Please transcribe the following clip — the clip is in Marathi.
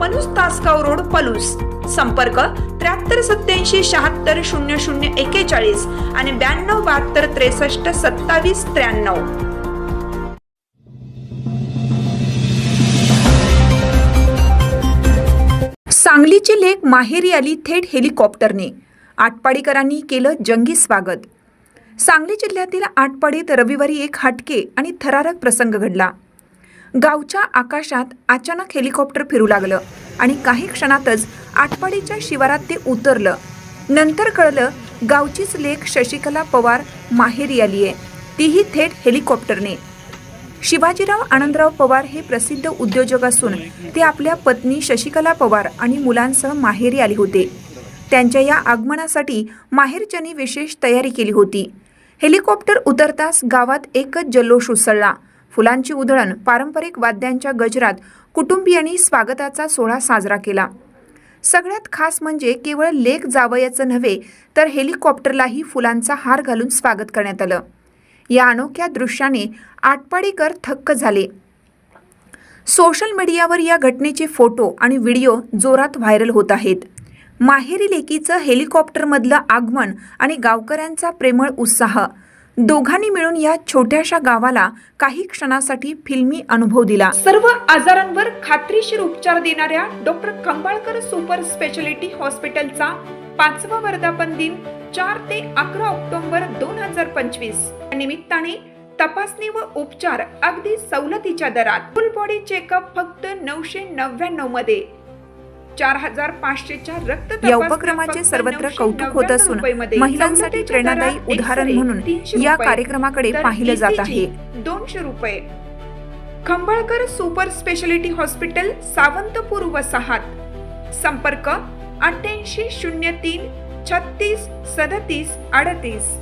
पलूस तासगाव रोड पलूस. संपर्क त्र्याहत्तर सत्याऐंशी शहात्तर शून्य शून्य एकेचाळीस आणि ब्याण्णव बहात्तर त्रेसष्ट सत्तावीस त्र्याण्णव. सांगलीची लेक माहेरी आली थेट हेलिकॉप्टरने. आटपाडीकरांनी केलं जंगी स्वागत. सांगली जिल्ह्यातील आटपाडीत रविवारी एक हटके आणि थरारक प्रसंग घडला. गावच्या आकाशात अचानक हेलिकॉप्टर फिरू लागलं आणि काही क्षणातच आटपाडीच्या शिवारात ते उतरलं. नंतर कळलं गावचीच लेख शशिकला पवार माहेरी आली आहे. तीही थेट हेलिकॉप्टरने. शिवाजीराव आनंदराव पवार हे प्रसिद्ध उद्योजक असून ते आपल्या पत्नी शशिकला पवार आणि मुलांसह माहेरी आले होते. त्यांच्या या आगमनासाठी माहेरच्यांनी विशेष तयारी केली होती. हेलिकॉप्टर उतरताच गावात एकच जल्लोष उसळला. फुलांची उधळण पारंपरिक वाद्यांच्या गजरात कुटुंबियांनी स्वागताचा सोहळा साजरा केला. सगळ्यात खास म्हणजे केवळ लेक जावयाचं नव्हे तर हेलिकॉप्टरलाही फुलांचा हार घालून स्वागत करण्यात आलं. या अनोख्या दृश्याने आटपाडीकर थक्क झाले. सोशल मीडियावर या घटनेचे फोटो आणि व्हिडिओ जोरात व्हायरल होत आहेत. माहेरी लेकीचं हेलिकॉप्टरमधलं आगमन आणि गावकऱ्यांचा प्रेमळ उत्साह दोघांनी मिळून या छोट्याशा गावाला काही क्षणासाठी फिल्मी अनुभव दिला. सर्व आजारांवर खात्रीशीर उपचार देणाऱ्या डॉक्टर खंबाळकर सुपर स्पेशालिटी हॉस्पिटलचा पाचवा वर्धापन दिन चार ते अकरा ऑक्टोबर दोन हजार पंचवीस. निमित्ताने तपासणी व उपचार अगदी सवलतीच्या दरात. फुल बॉडी चेकअप फक्त नऊशे नव्याण्णवमध्ये. चार हजार पाचशेच्या रक्त या उपक्रमाचे सर्वत्र 999 कौतुक होत असून. महिलांसाठी प्रेरणादायी उदाहरण म्हणून 300 या. कार्यक्रमाकडे पाहिलं जात आहे दोनशे रुपये Khambalkar super speciality hospital Sawantpur वसाहत संपर्क अठ्ठ्याऐंशी शून्य तीन छत्तीस सदतीस अडतीस